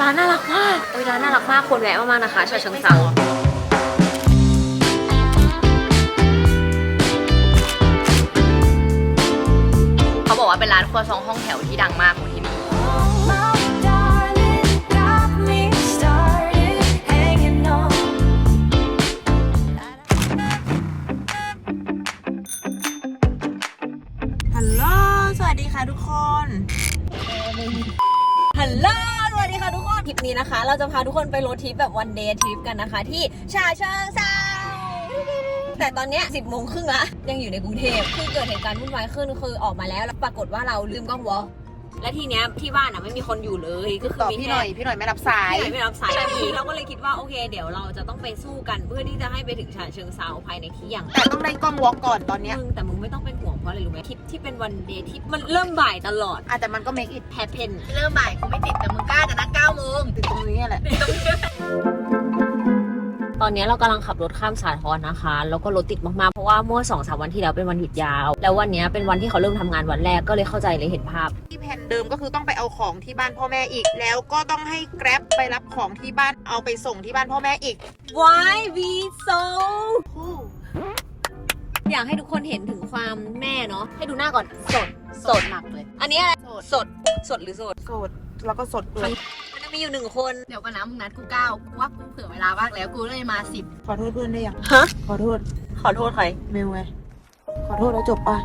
ร้านน่ารักมากโอ้ยร้านน่ารักมากควรแวะมากๆนะคะชาเชิงเซาเขาบอกว่าเป็นร้านครัวซองห้องแถวที่ดังมากของ ทริปนี้นะคะ เราจะพาทุกคนไปโรดทริปแบบวันเดย์ทริปกันนะคะ ที่ชาเชิงเซาแต่ตอนเนี้ย10โมงครึ่งละยังอยู่ในกรุงเทพคือเกิดเหตุการณ์วุ่นวายขึ้นคือออกมาแล้วแล้วปรากฏว่าเราลืมกล้องวอล และทีเนี้ยที่บ้านอะไม่มีคนอยู่เลยก็คือต่อมีพี่หแค่น่อยพี่หน่อยไม่รับสายพี่หน่อยไม่รับสายทีนี้เราก็เลยคิดว่าโอเค เดี๋ยวเราจะต้องไปสู้กันเพื่อที่จะให้ไปถึงฉะเชิงเซาภายในเที่ยงแต่ต้องได้กล้องวอล์กก่อนตอนเนี้ยมึงแต่มึงไม่ต้องเป็นห่วงเพราะอะไรรู้ไหมทริปที่เป็นวันเดย์ที่มันเริ่มบ่ายตลอดอาจจะแต่มันก็ make it แฮปเพน เริ่มบ่ายกูไม่ติดแต่มึงกล้าจะนัด9โมง ติดตรงนี้แหละ ต อนนี้เรากำลังขับรถข้ามสาทรนะคะ แล้วก็รถติดมากๆ เพราะว่าเมื่อสองสามวันที่แล้วเป็นวันหยุดยาว แล้ววันนี้เป็นวันที่เขาเริ่มทำงานวันแรกก็เลยเข้าใจเลยเห็นภาพ ที่แผนเดิมก็คือต้องไปเอาของที่บ้านพ่อแม่อีก แล้วก็ต้องให้ Grab ไปรับของที่บ้านเอาไปส่งที่บ้านพ่อแม่อีก Why we so อยากให้ทุกคนเห็นถึงความแม่เนาะให้ดูหน้าก่อนสดสดหนักเลย อันนี้อะไรสดสดสดหรือสดสดแล้วก็สดด้วย มันจะมีอยู่หนึ่งคน เดี๋ยวก่อนนะมึงนัดกูเก้ากูว่ากูเผื่อเวลาบ้างแล้วกูเลยมาสิบขอโทษเพื่อนได้ยังฮะ ขอโทษขอโทษใคร เมลไงขอโทษแล้วจบป่ะ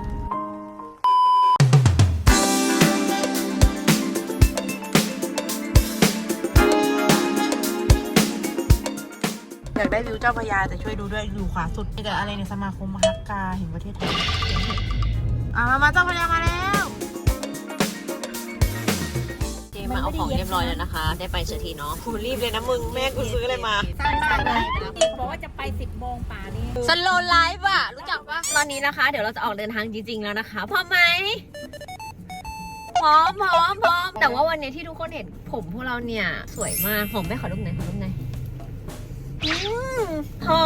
อยากได้วิวเจ้าพระยาแต่ช่วยดูด้วยอยู่ขวาสุดมีแต่อะไรในสมาคมมหากาแห่งประเทศไทยอะมามาเจ้าพระยามาแล้ว เจมาเอาของเรียบร้อยแล้วนะคะ ได้ไปเสียทีเนาะคุณรีบเลยนะมึงแม่กูซื้ออะไรมาใช่ใช่ได้เขาบอกว่าจะไปสิบโมงป่านี้สโลไลฟ์อะรู้จักปะตอนนี้นะคะ เดี๋ยวเราจะออกเดินทางจริงๆแล้วนะคะพร้อมไหมพร้อมพร้อมพร้อมแต่ว่าวันนี้ที่ทุกคนเห็นผมพวกเราเนี่ย สวยมากหอมไหม่ขอรูปไหนอยขอรูปไหนอยอืม หอ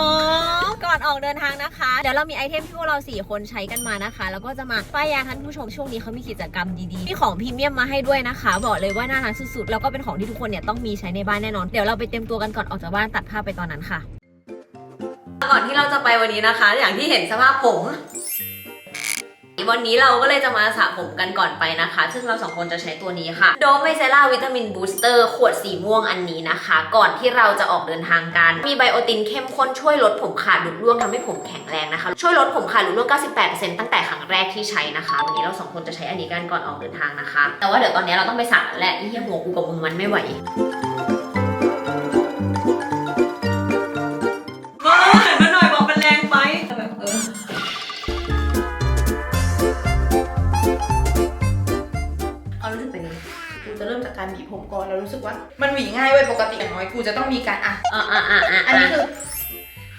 มก่อนออกเดินทางนะคะ เดี๋ยวเรามีไอเทมที่พวกเราสี่คนใช้กันมานะคะ แล้วก็จะมาป้ายยาท่านผู้ชมช่วงนี้เขามีกิจกรรมดีๆ มีของพรีเมียมมาให้ด้วยนะคะ บอกเลยว่าน่ารักสุดๆ แล้วก็เป็นของที่ทุกคนเนี่ยต้องมีใช้ในบ้านแน่นอน เดี๋ยวเราไปเตรียมตัวกันก่อนออกจากบ้านตัดภาพไปตอนนั้นค่ะ ก่อนที่เราจะไปวันนี้นะคะ อย่างที่เห็นสภาพผม วันนี้เราก็เลยจะมาสระผมกันก่อนไปนะคะ ซึ่งเราสองคนจะใช้ตัวนี้ค่ะโดไมเซล่าวิตามินบูสเตอร์ขวดสีม่วงอันนี้นะคะ ก่อนที่เราจะออกเดินทางกัน มีไบโอตินเข้มข้นช่วยลดผมขาดหลุดร่วงทำให้ผมแข็งแรงนะคะ ช่วยลดผมขาดหลุดร่วง 98%ตั้งแต่ครั้งแรกที่ใช้นะคะ วันนี้เราสองคนจะใช้อันนี้กันก่อนออกเดินทางนะคะ แต่ว่าเดี๋ยวตอนนี้เราต้องไปสระแล้วแหละอีเหี้ยหัวกูกับมึงมันไม่ไหว กการหวีผมก่อนแล้วรู้สึกว่ามันหวีง่ายเว้ยปกติอย่างน้อยกูจะต้องมีการอะอ่าอ่าอ่าอ่าอันนี้คือ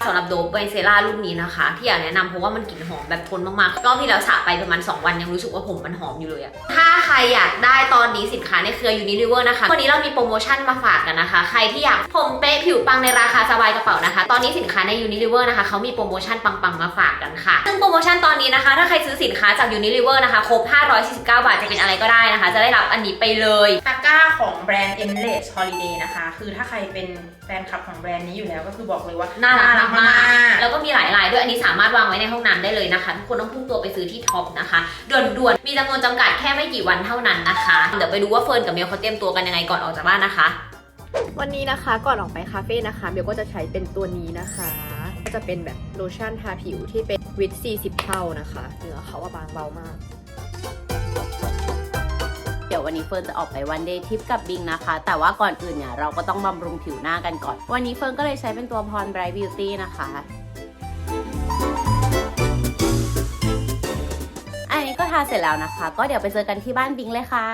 สำหรับโดบไบเซล่ารุ่นนี้นะคะ ที่อยากแนะนำเพราะว่ามันกลิ่นหอมแบบทนมากๆรอบที่แล้วสระไปประมาณ 2 วันยังรู้สึกว่าผมมันหอมอยู่เลยอะถ้าใครอยากได้ตอนนี้สินค้าในเครือ Unilever นะคะวันนี้เรามีโปรโมชั่นมาฝากกันนะคะ ใครที่อยากผมเป๊ะผิวปังในราคาสบายกระเป๋านะคะ ตอนนี้สินค้าใน Unilever นะคะเขามีโปรโมชั่นปังๆมาฝากกันค่ะซึ่งโปรโมชั่นตอนนี้นะคะ ถ้าใครซื้อสินค้าจาก Unilever นะคะครบ549 บาทจะเป็นอะไรก็ได้นะคะ จะได้รับอันนี้ไปเลยตะกร้าของแบรนด์ Endless Holiday นะคะ คือถ้าใครเป็นแฟนคลับของแบรนด์นี้อยู่แล้วก็คือบอกเลยว่าน่ารักมากกๆแล้วก็มีหลายลายด้วยอันนี้สามารถวางไว้ในห้องน้ำได้เลยนะคะ ทุกคนต้องพุ่งตัวไปซื้อที่ท็อปนะคะด่วนๆ มีจำนวนจำกัดแค่ไม่กี่วันเท่านั้นนะคะ เดี๋ยวไปดูว่าเฟิร์นกับเมลเขาเตรียมตัวกันยังไงก่อนออกจากบ้านนะคะ วันนี้นะคะก่อนออกไปคาเฟ่นะคะเบลก็จะใช้เป็นตัวนี้นะคะ ก็จะเป็นแบบโลชั่นทาผิวที่เป็นวิต40 เท่านะคะ เนื้อเขาว่าบางเบามากเดี๋ยววันนี้เฟิร์นจะออกไปวันเดย์ทริปกับบิงนะคะ แต่ว่าก่อนอื่นเนี่ยเราก็ต้องบำรุงผิวหน้ากันก่อน วันนี้เฟิร์นก็เลยใช้เป็นตัวพรไบรท์บิวตี้นะคะอันนี้ก็ทาเสร็จแล้วนะคะ ก็เดี๋ยวไปเจอกันที่บ้านบิงเลยค่ะ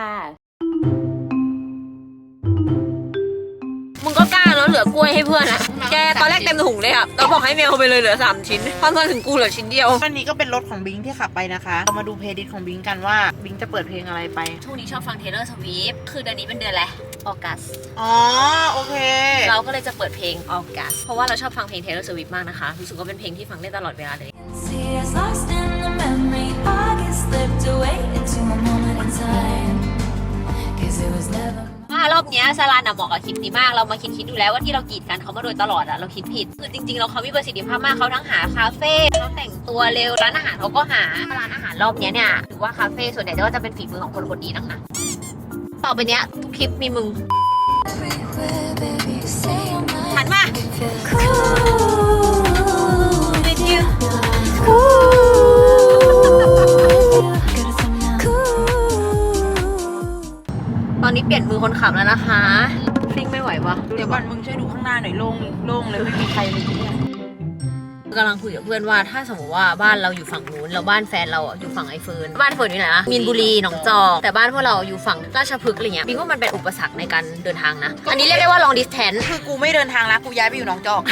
เนาะเหลือกล้วยให้เพื่อนอะแกตอนแรกเต็มถุงเลยอะเราบอกให้เมลไปเลยเหลือ 3 ชิ้นพอมาถึงกูเหลือชิ้นเดียว อันนี้ก็เป็นรถของบิงที่ขับไปนะคะเรามาดูเพลย์ลิสต์ของบิงกันว่าบิงจะเปิดเพลงอะไรไป ช่วงนี้ชอบฟัง Taylor Swift คือเดือนนี้เป็นเดือนอะไรออกัส อ๋อ โอเค เราก็เลยจะเปิดเพลงออกัส เพราะว่าเราชอบฟังเพลง Taylor Swift มากนะคะ รู้สึกว่าเป็นเพลงที่ฟังได้ตลอดเวลาเลย Tears lost in the memory. August slipped away into a moment in time. Cause it was never. ารอบเนี้ยสลันอะเหมาะกับคลิปนี้มากเรามาคิดคิดดูแล้วว่าที่เรากีดกันเขามาโดยตลอดอะเราคิดผิดคือจริงๆเราเขามีประสิทธิภาพมากเขาทั้งหาคาเฟ่เขาแต่งตัวเร็วร้านอาหารเขาก็หาร้านอาหารรอบเนี้ยเนี่ยหรือว่าคาเฟ่ส่วนใหญ่ก็จะเป็นฝีมือของคนคนนี้นะคะต่อไปเนี้ยทุกคลิปมีมึง Everywhere, คนขับแล้วนะคะซิ่งไม่ไหวปะเดี๋ยวก่อนมึงช่วยดูข้างหน้าหน่อยโล่งโล่งเลยไม่มีใครเลยที่เนี่ยกำลังคุยกับเพื่อนว่าถ้าสมมติว่าบ้านเราอยู่ฝั่งนู้นแล้วบ้านแฟนเราอะอยู่ฝั่งไอเฟิร์นบ้านเฟิร์นอยู่ไหนนะมีนบุรีหนองจอกแต่บ้านพวกเราอยู่ฝั่งราชพฤกษ์อะไรเงี้ยบิงว่ามันเป็นอุปสรรคในการเดินทางนะอันนี้เรียกได้ว่า long distance คือกูไม่เดินทางแล้วกูย้ายไปอยู่หนองจอก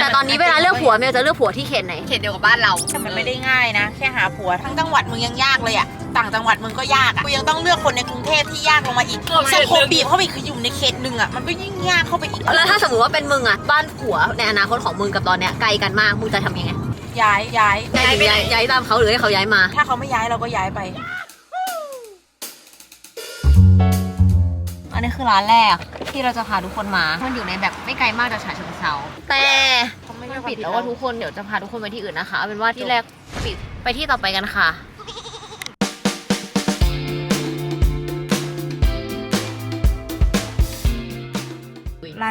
แต่ตอนนี้เวลาเลือกผัวเมลจะเลือกผัวที่เขตไหนเขตเดียวกับบ้านเราแต่มันไม่ได้ง่ายนะ แค่หาผัวทั้งจังหวัดมึงยังยากเลยอะ ต่างจังหวัดมึงก็ยากอะกูยังต้องเลือกคนในกรุงเทพที่ยากลงมาอีกสังคมบีบเข้าไปอีกคืออยู่ในเขตหนึ่งอะมันก็ยิ่งยากเข้าไปอีกแล้วถ้าสมมติว่าเป็นมึงอะบ้านผัวในอนาคตของมึงกับตอนเนี้ยไกลกันมากมึงจะทำยังไงย้ายย้ายย้ายย้ายย้ายตามเขาหรือให้เขาย้ายมา ถ้าเขาไม่ย้ายเราก็ย้ายไป อันนี้คือร้านแรกที่เราจะพาทุกคนมา มันอยู่ในแบบไม่ไกลมากจากฉะเชิงเซาแต่มันปิดแล้วว่าทุกคนเดี๋ยวจะพาทุกคนไปที่อื่นนะคะ เอาเป็นว่าที่แรกปิดไปที่ต่อไปกันค่ะ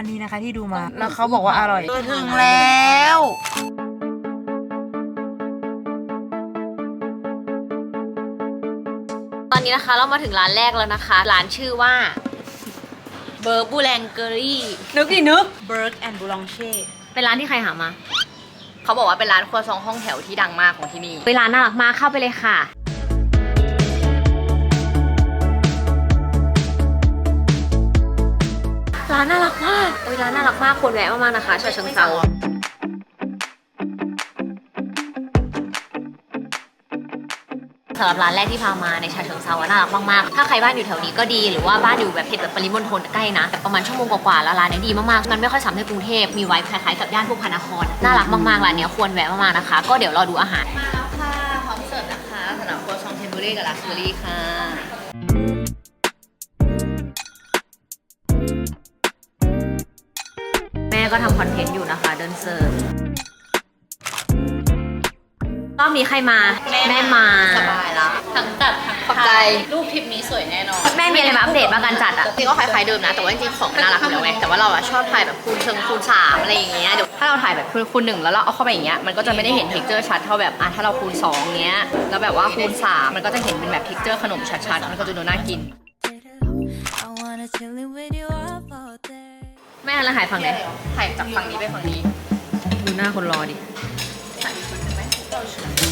านนี้นะคะที่ดูมา แล้วเขาบอกว่าอร่อยถึงแล้วตอนนี้นะคะเรามาถึงร้านแรกแล้วนะคะ ร้านชื่อว่าเบอร์บูแลงเกอรี่นึกดินึกเบิร์กแอนด์บูลองเช่เป็นร้านที่ใครหามา เขาบอกว่าเป็นร้านครัวซองห้องแถวที่ดังมากของที่นี่เวลานน่ารักมากเข้าไปเลยค่ะ ร้านน่ารักมากเวลานน่ารักมากควรแวะมากๆนะคะชาเชิงเซาสำหรับร้านแรกที่พามาในชาเชิงเซาอะน่ารักมากๆ ถ้าใครบ้านอยู่แถวนี้ก็ดี หรือว่าบ้านอยู่แบบเขตแบบปริมณฑลใกล้นะ แต่ประมาณชั่วโมงกว่าๆแล้วร้านนี้ดีมากๆ มันไม่ค่อยซ้ำในกรุงเทพ มีไว้คล้ายๆกับย่านพวกพระนครน่ารักมากๆ ร้านเนี้ยควรแวะมากๆนะคะ ก็เดี๋ยวรอดูอาหาร มาแล้วค่ะ พร้อมเสิร์ฟนะคะสำหรับครัวซองเทมเบอรี่กับลาสเบอรี่ค่ะ ก็ทำคอนเทนต์อยู่นะคะ เดินเสิร์ฟรอบนี้ใครมาแม่มาสบายละทั้งจัดทั้งขอบใจ รูปทริปนี้สวยแน่นอนแม่มีอะไรมาอัปเดตบ้างการจัดอะจริงก็คล้ายๆเดิมนะ แต่ว่าจริงๆของน่ารักอยู่แล้วไงแต่ว่าเราอะชอบถ่ายแบบคูณเชิงคูณสามอะไรอย่างเงี้ยเดี๋ยวถ้าเราถ่ายแบบคูณคูณหนึ่งแล้วเราเอาเข้าไปอย่างเงี้ยมันก็จะไม่ได้เห็นเท็กเจอร์ชัดเท่าแบบอะถ้าเราคูณสองเงี้ยแล้วแบบว่าคูณสามมันก็จะเห็นเป็นแบบเท็กเจอร์ขนมชัดๆมันก็จะดูน่ากิน I wanna chill with you up all day. แม่แล้วถ่ายฝั่งไหนถ่ายจากฝั่งนี้ไปฝั่งนี้ดูหน้าคนรอดิ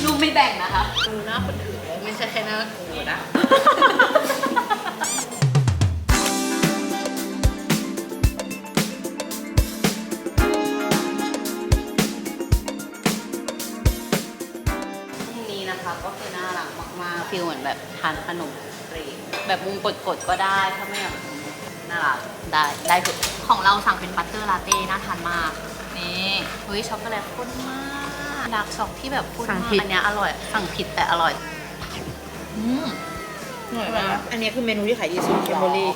รูปไม่แบ่งนะคะดูหน้าคนอื่นไม่ใช่แค่หน้ากูนะตรงนี้นะคะก็คือน่ารักมากๆฟีลเหมือนแบบทานขนมเกรดแบบมุมกดๆก็ได้ ถ้าไม่อยากแบบน่ารักได้ได้ทุก ของเราสั่งเป็นบัตเตอร์ลาเต้น่าทานมาก นี่เฮ้ยช็อกโกแลตข้นมากดาร์กช็อกที่แบบข้นสั่งมากผิด อันเนี้ยอร่อยสั่งผิดแต่อร่อย อืม อันนี้คือเมนูที่ขายดีสุดเคมเบอรี่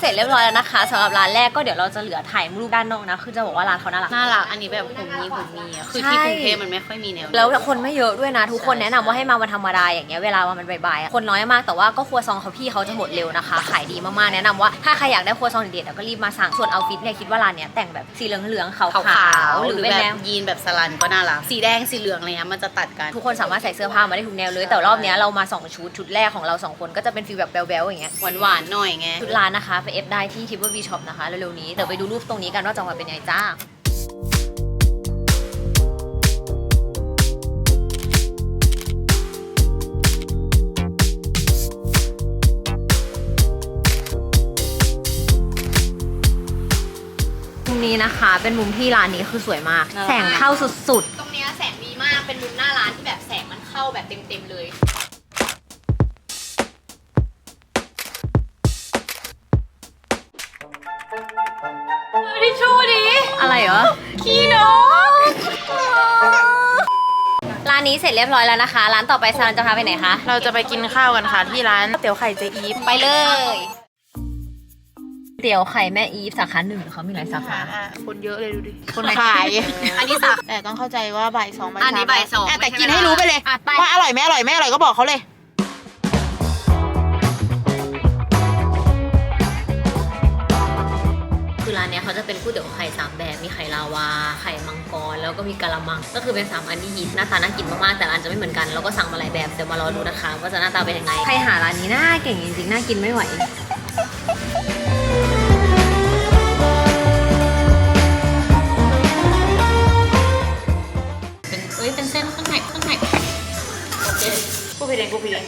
เสร็จเรียบร้อยแล้วนะคะสำหรับร้านแรกก็เดี๋ยวเราจะเหลือถ่ายรูปด้านนอกนะ คือจะบอกว่าร้านเขาน่ารัก น่ารัก อันนี้แบบผมมีผมมีอะคือใช่ที่กรุงเทพมันไม่ค่อยมีแนวนี้แล้วคนไม่เยอะด้วยนะ ทุกคนใช่แนะนำว่าให้มาวันธรรมดาอย่างเงี้ยเวลามันบ่ายๆอะคนน้อยมากแต่ว่าก็ครัวซองเขาพี่เขาจะหมดเร็วนะคะ ขายดีมากๆแนะนำว่าถ้าใครอยากได้ครัวซองเด็ดๆก็รีบมาสั่งส่วนเอาฟิตเนี่ยคิดว่าร้านเนี้ยแต่งแบบสีเหลืองๆขาวขาวๆๆหหรืรืออเป็นแบแนบว ยีนแบบสลันก็น่ารัก สีแดงสีเหลืองอะไรเงี้ยมันจะตัดกัน ทุกคนสามารถใส่เสื้อผ้ามาได้ทุกแนวเลย แต่รอบเนี้ยเรามาสองชุด ชุดแรกของเราสองคนก็จะเป็นฟีลแบบแบลๆอย่างเงี้ยหวานหวานๆหน่อยไง ชุดร้านนะคะ ไปเอฟได้ที่ทิปเปอร์วีช็อปนะคะเร็วๆนี้เดี๋ยวไปดูรูปตรงนี้กันว่าจะออกมาเป็นยังไงจ้ามุมนี้นะคะเป็นมุมที่ร้านนี้คือสวยมากน่ารักแสงเข้าสุดตรงเนี้ยแสงดีมากเป็นมุมหน้าร้านที่แบบแสงมันเข้าแบบเต็มๆเลย ทิชชู่ดิอะไรเหรอ ขี้นกร้านนี้เสร็จเรียบร้อยแล้วนะคะ ร้านต่อไปซานจะพาไปไหนคะ เราจะไปกินข้าวกันค่ะที่ร้านเตี๋ยวไข่เจอีฟไปเลย เตี๋ยวไข่แม่อีฟสาขาหนึ่งเขามีหลายสาขาอะคนเยอะเลยดูดิ คนขาย อันนี้สาแต่ต้องเข้าใจว่าบ่ายสองบ่ายอัสานมนี้บ่ายสองะแต่ไม่ใช่กินเวลาให้รู้ไปเลยอะไปว่าอร่อยไม่อร่อยไม่อร่อยก็บอกเขาเลย เนี้ยเขาจะเป็นก๋วยเตี๋ยวไข่สามแบบ มีไข่ลาวา ไข่มังกร แล้วก็มีกะละมัง ก็คือเป็นสามอันที่ฮิตหน้าตาน่ากินมากๆ แต่ร้านจะไม่เหมือนกันแล้วก็สั่งมาหลายแบบ เดี๋ยวมารอดูนะคะ ว่าจะหน้าตาเป็นยังไง ใครหาร้านนี้น่าเก่งจริงๆ น่ากินไม่ไหวเป็นเอ้ยเป็นเส้นข้างในข้างในกูผิดเองกูผิดเอง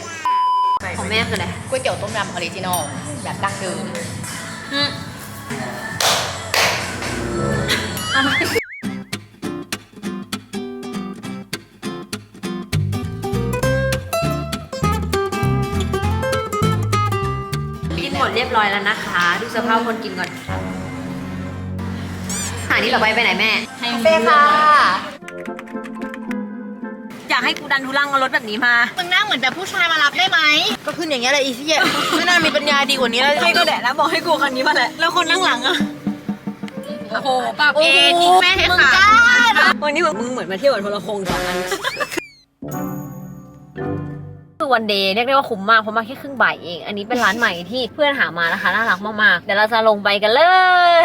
ของแม่คืออะไรก๋วยเตี๋ยวต้มยำออริจินอลแบบดั้งเดิม กินหมดเรียบร้อยแล้วนะคะ ดูสภาพคนกินก่อนหานี่ต่อไปไปไหนแม่ให้เป้ค่ะ อยากให้กูดันทุลังเอารถแบบนี้มา มึงหน้าเหมือนแบบผู้ชายมารับได้ไหม ก็ขึ้นอย่างเงี้ยแหละอีซี่ยไม่น่ามีปัญญาดีกว่านี้แล้ว ให้ก็แดดแล้วบอกให้กูคันนี้มาแหละ แล้วคนนั่งหลังอะ โอ้โหปรับเองทิ้งแม่ให้ขาดวันนี้มึงเหมือนมาเที่ยวกับโทรโคงสองอันคือวันเดย์เรียกได้ว่าคุ้มมากเพราะมาแค่ครึ่งบ่ายเอง อันนี้เป็นร้านใหม่ที่เพื่อนหามานะคะน่ารักมากๆเดี๋ยวเราจะลงไปกันเลย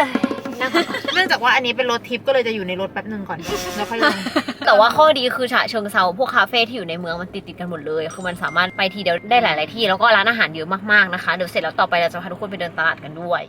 นะคะเนื่องจากว่าอันนี้เป็นรถทิปก็เลยจะอยู่ในรถแป๊บหนึ่งก่อนแล้วค่อยลงแต่ว่าข้อดีคือฉะเชิงเซาพวกคาเฟ่ที่อยู่ในเมืองมันติดติดๆกันหมดเลย คือมันสามารถไปทีเดียวได้หลาย ๆ ที่แล้วก็ร้านอาหารเยอะมากๆนะคะเดี๋ยวเสร็จแล้วต่อไปเราจะพาทุกคนไปเดินตลาดกันด้วย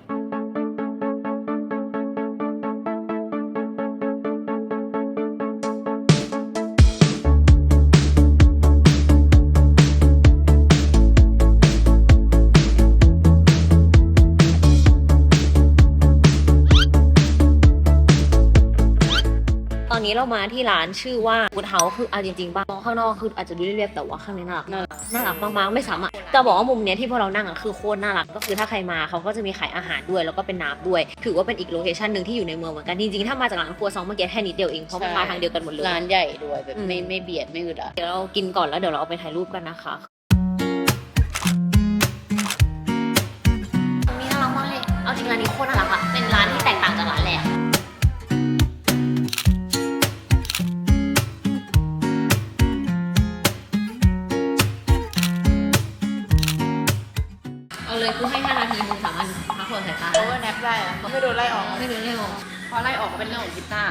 นนี้เรามาที่ร้านชื่อว่า Good House คือเอาจริงๆบ้างมองข้างนอกคืออาจจะดูเรียบๆแต่ว่าข้างในน่ารักน่ารักมากๆไม่สามารถจะบอกว่ามุมเนี้ยที่พวกเรานั่งอะคือโคตรน่ารักก็คือถ้าใครมาเขาก็จะมีขายอาหารด้วยแล้วก็เป็นน้ำด้วย ถือว่าเป็นอีกโลเคชันหนึ่งที่อยู่ในเมืองเหมือนกันจริงๆถ้ามาจากร้านครัวซองเมื่อกี้แค่นิดเดียวเองเพราะมันมาทางเดียวกันหมดเลยร้านใหญ่ด้วยแบบอืมไม่ไม่เบียดไม่อึดอัดเดี๋ยวเรากินก่อนแล้วเดี๋ยวเราเอาไปถ่ายรูปกันนะคะตรงนี้น่ารักมากเลยเอาจริงร้านนี้โคตรน่ารักอะเป็นร้านที่ ได้อะไม่โดนไล่ออก ไม่รู้เรื่องเพราะไล่ออกก็เป็นเรื่องของพิซซ่า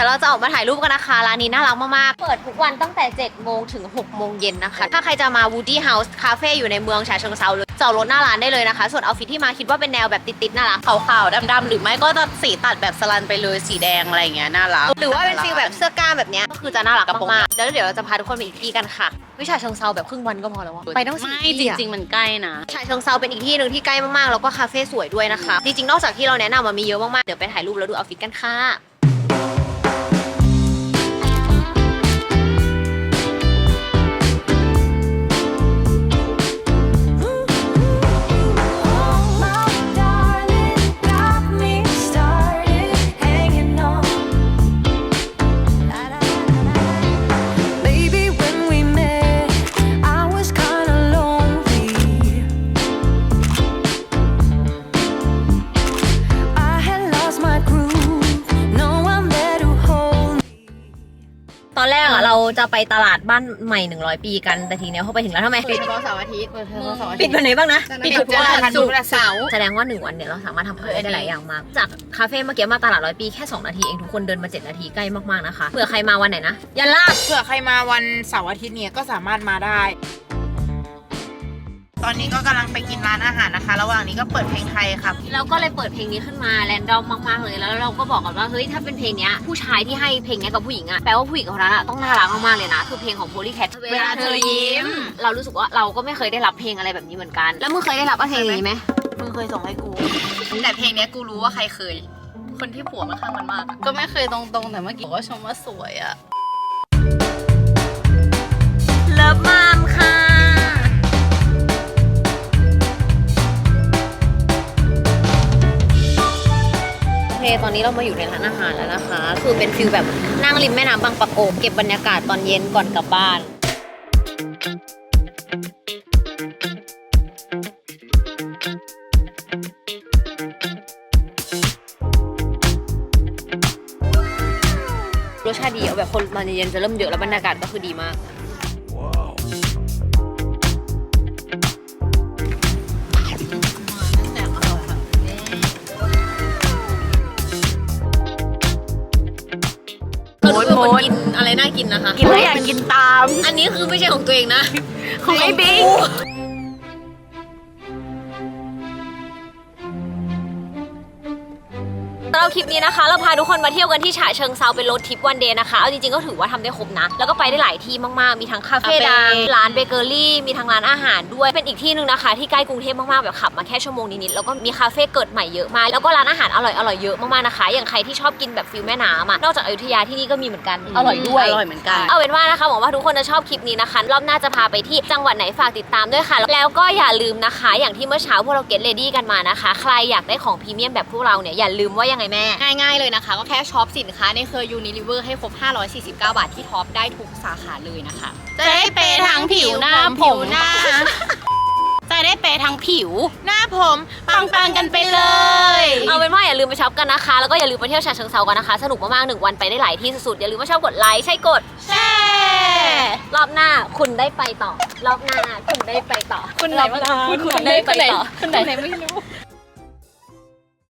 ดี๋ยวเราจะออกมาถ่ายรูปกันนะคะ ร้านนี้น่ารักมากๆ เปิดทุกวันตั้งแต่ 7 โมงถึง 6 โมงเย็นนะคะ ถ้าใครจะมา Woody House Cafe อยู่ในเมืองฉะเชิงเซาเลยจอดรถหน้าร้านได้เลยนะคะ ส่วนเอาฟิตที่มาคิดว่าเป็นแนวแบบติดๆน่ารักขาวๆดำๆหรือไม่ก็จะสีตัดแบบสลันไปเลยสีแดงอะไรอย่างเงี้ยน่ารักหรือว่าเป็นฟีลแบบเสื้อกล้ามแบบเนี้ยก็คือจะน่ารักมากๆแล้วเดี๋ยวเราจะพาทุกคนไปอีกที่กันค่ะ วิชาเชิงเซาแบบครึ่งวันก็พอแล้ววะไปต้องสี่ไม่ที่จอะ ริง ๆ มันใกล้นะฉะเชิงเซาเป็นอีกที่หนึ่งที่ใกล้มาก ๆ แล้วก็คาเฟ่สวยด้วยนะคะ จริง ๆ นอกจากที่เราแนะนำมามีเยอะมาก ๆ เดี๋ยวไปถ่ายรูปแล้วดูออฟฟิศกันค่ะ ดบ้านใหม่100ปีกันแต่ทีเนี้ยพอไปถึงแล้วทำไมปิดเฉพาะเสาร์อาทิตย์เปิดเทอมวันเสาร์อาทิปิตดย์ วันไหนบ้างนะปิดทุกวันศุกร์ เสาร์ แสดงว่า1วันเนี่ยเราสามารถทำอะไรได้หลายอย่างมาก จากคาเฟ่เมื่อกี้มาตลาดร้อยปีแค่2นาทีเองทุกคนเดินมา7นาทีใกล้มากๆนะคะเผื่อใครมาวันไหนนะยันลาบเผื่อใครมาวันเสาร์อาทิตย์เนี่ยก็สามารถมาได้ ตอนนี้ก็กำลังไปกินร้านอาหารนะคะ ระหว่างนี้ก็เปิดเพลงไทยครับ เราก็เลยเปิดเพลงนี้ขึ้นมาแรนดอมมากๆเลยแล้วเราก็บอกกันว่าเฮ้ยถ้าเป็นเพลงเนี้ยผู้ชายที่ให้เพลงเนี้ยกับผู้หญิงอะแปลว่าผู้หญิงคนนั้นอะต้องน่ารักมากๆเลยนะคือเพลงของ Polycat เวลาเธอยิ้ม เรารู้สึกว่าเราก็ไม่เคยได้รับเพลงอะไรแบบนี้เหมือนกัน แล้วมึงเคยได้รับเพลงนี้ไหมมึงเคยส่งให้กูแต่เพลงเนี้ยกูรู้ว่าใครเคย คนที่ผัวมันข้างมันมากอะก็ไม่เคยตรงๆแต่เมื่อกี้บอกว่าชมว่าสวยอะเลิฟมามค่ะ ตอนนี้เรามาอยู่ในร้านอาหารแล้วนะคะ คือเป็นฟิลแบบนั่งริมแม่น้ำบางปะกงเก็บบรรยากาศตอนเย็นก่อนกลับบ้านรสชาติดีเอาแบบคนตอนเย็นๆจะเริ่มเยอะแล้วบรรยากาศก็คือดีมาก อะไรน่ากินนะคะ กินแล้วอยากกินตาม อันนี้คือไม่ใช่ของตัวเองนะ ของไอ้บิ๊กำหรับคลิปนี้นะคะ เราพาทุกคนมาเที่ยวกันที่ฉะเชิงเซาเป็นรถทริปวันเดย์นะคะ เอาจริงๆก็ถือว่าทำได้ครบนะ แล้วก็ไปได้หลายที่มากๆ มีทั้งคาเฟ่คาเฟ่ดัง ร้านเบเกอรี่ มีทั้งร้านอาหารด้วย เป็นอีกที่หนึงนะคะ ที่ใกล้กรุงเทพมากๆ แบบขับมาแค่ชั่วโมงนิดๆ แล้วก็มีคาเฟ่เกิดใหม่เยอะมาก แล้วก็ร้านอาหารอร่อยๆ เยอะมากๆ นะคะ อย่างใครที่ชอบกินแบบฟิลแม่น้ำอะนอกจากอยุธยาที่นี่ก็มีเหมือนกัน อร่อยด้วย อร่อยเหมือนกัน เอาเป็นว่านะคะหวังว่าทุกคนจะชอบคลิปนี้นะคะ รอบหน้าจะพาไปที่จังหวัดไหนฝากติดตามด้วยค่ะ แล้วก็อย่าลืมนะคะ อย่างที่เมื่อเช้าพวกเราเก็ตเลดี้กันมานะคะ ใครอยากได้ของพรีเมียมแบบพวกเราเนี่ยอย่าลืมว่ายังไงแม่ ง่ายๆเลยนะคะ ก็แค่ช็อปสินค้าในเครือ Unilever ให้ครบ 549 บาทที่ท็อปได้ทุกสาขาเลยนะคะ จะได้เปย์ทั้งผิวหน้าผมหน้า จะได้เปย์ทั้งผิว หน้าผม ปังๆกันไปเลย เอาเป็นว่าอย่าลืมไปช็อปกันนะคะ แล้วก็อย่าลืมไปเที่ยวชาเชิงเซากันนะคะ สนุกมากๆหนึ่งวันไปได้หลายที่สุดๆอย่าลืมว่าชอบกดไลค์ใช่กด แช่ รอบหน้าคุณได้ไปต่อ รอบหน้าคุณได้ไปต่อคุณไหนรอบหน้าคุณคุณได้ไปต่อ คุณไหนไม่รู้